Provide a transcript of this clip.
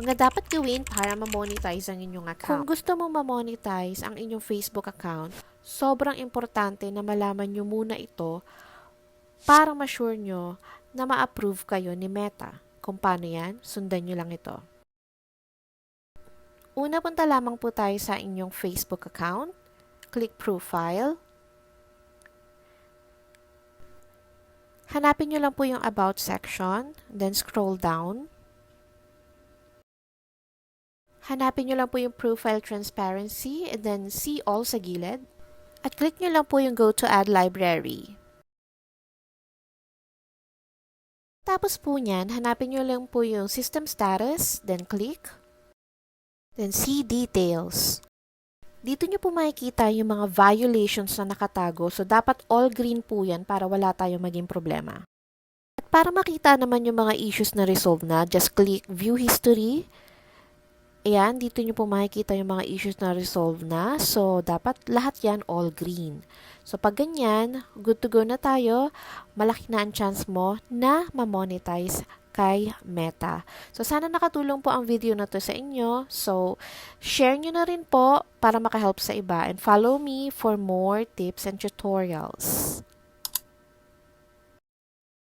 Mga dapat gawin para ma-monetize ang inyong account. Kung gusto mong ma-monetize ang inyong Facebook account, sobrang importante na malaman nyo muna ito para ma-sure nyo na ma-approve kayo ni Meta. Kung paano yan, sundan nyo lang ito. Una punta lamang po tayo sa inyong Facebook account. Click Profile. Hanapin nyo lang po yung About section, then scroll down. Hanapin nyo lang po yung Profile Transparency, and then See All sa gilid. At click nyo lang po yung Go to Add Library. Tapos po niyan, hanapin nyo lang po yung System Status, then click. Then see Details. Dito nyo po makikita yung mga violations na nakatago, so dapat all green po yan para wala tayong maging problema. At para makita naman yung mga issues na resolve na, just click View History. Ayan, dito nyo po makikita yung mga issues na resolve na, so dapat lahat yan all green. So pag ganyan, good to go na tayo, malaki na ang chance mo na ma-monetize kay Meta. So, sana nakatulong po ang video na to sa inyo. So, share nyo na rin po para makahelp sa iba. And follow me for more tips and tutorials.